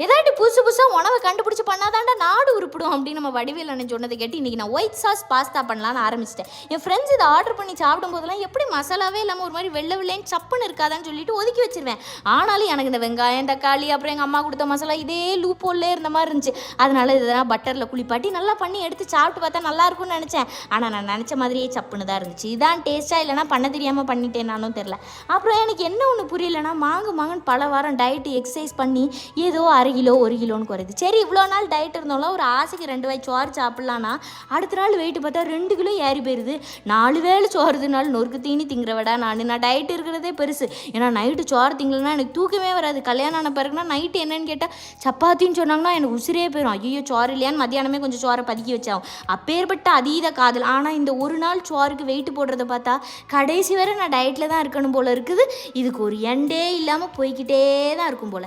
ஏதாட்டி புதுசு புதுசாக உணவை கண்டுபிடிச்சி பண்ணாதாண்டா நாடு உருப்பிடும் அப்படின்னு நம்ம வடிவேல் அண்ணன் சொன்னதை கேட்டு இன்றைக்கி நான் ஒயிட் சாஸ் பாஸ்தா பண்ணலான்னு ஆரம்பிச்சிட்டேன். என் ஃப்ரெண்ட்ஸ் இதை ஆர்டர் பண்ணி சாப்பிடும் போதெல்லாம் எப்படி மசாலாவே இல்லாமல் ஒரு மாதிரி வெள்ளை வெள்ளைன்னு சப்புன்னு இருக்காதான்னு சொல்லிட்டு ஒதுக்கி வச்சிருவேன். ஆனாலும் எனக்கு இந்த வெங்காயம் தக்காளி அப்புறம் எங்கள் அம்மா கொடுத்த மசாலா இதே லூப்போல்லே இருந்த மாதிரி இருந்துச்சு. அதனால இதெல்லாம் பட்டரில் குளிப்பாட்டி நல்லா பண்ணி எடுத்து சாப்பிட்டு பார்த்தா நல்லா இருக்கும்னு நினச்சேன். ஆனால் நான் நினச்ச மாதிரியே சப்புன்னு தான் இருந்துச்சு. இதான் டேஸ்ட்டாக இல்லைனா பண்ண தெரியாமல் பண்ணிட்டேன் நானும் தெரில அப்புறம் எனக்கு என்ன ஒன்று புரியலன்னா மாங்கு மாங்கன்னு பல வாரம் டயட்டு எக்ஸசைஸ் பண்ணி ஏதோ அரை கிலோ ஒரு கிலோன்னு குறையுது. சரி இவ்வளோ நாள் டயட் இருந்தாலும் ஒரு காசுக்கு ரெண்டு வாய் சோறு சாப்பிட்லான்னா அடுத்த நாள் வெயிட் பார்த்தா ரெண்டு கிலோ ஏறி போயிருது. நாலு வேளை தினாலும் நொறுக்கு தீனி திங்கிறவடா நான். நான் டயட் இருக்கிறதே பெருசு. ஏன்னா நைட்டு சோறு திங்கலன்னா எனக்கு தூக்கமே வராது. கல்யாணம் ஆன பிறகுனா நைட்டு என்னன்னு கேட்டால் சப்பாத்தின்னு சொன்னாங்கன்னா எனக்கு உசிரே போயிடும் ஐயோ சோறு இல்லையான்னு மத்தியானமே கொஞ்சம் சோறை பதுக்கி வச்சாகும். அப்பேற்பட்ட அதீத காதல். ஆனால் இந்த ஒரு நாள் சோறுக்கு வெயிட் போடுறத பார்த்தா கடைசி வரை நான் டயட்டில் தான் இருக்கணும் போல இருக்குது. இதுக்கு ஒரு எண்டே இல்லாமல் போய்கிட்டே தான் இருக்கும் போல.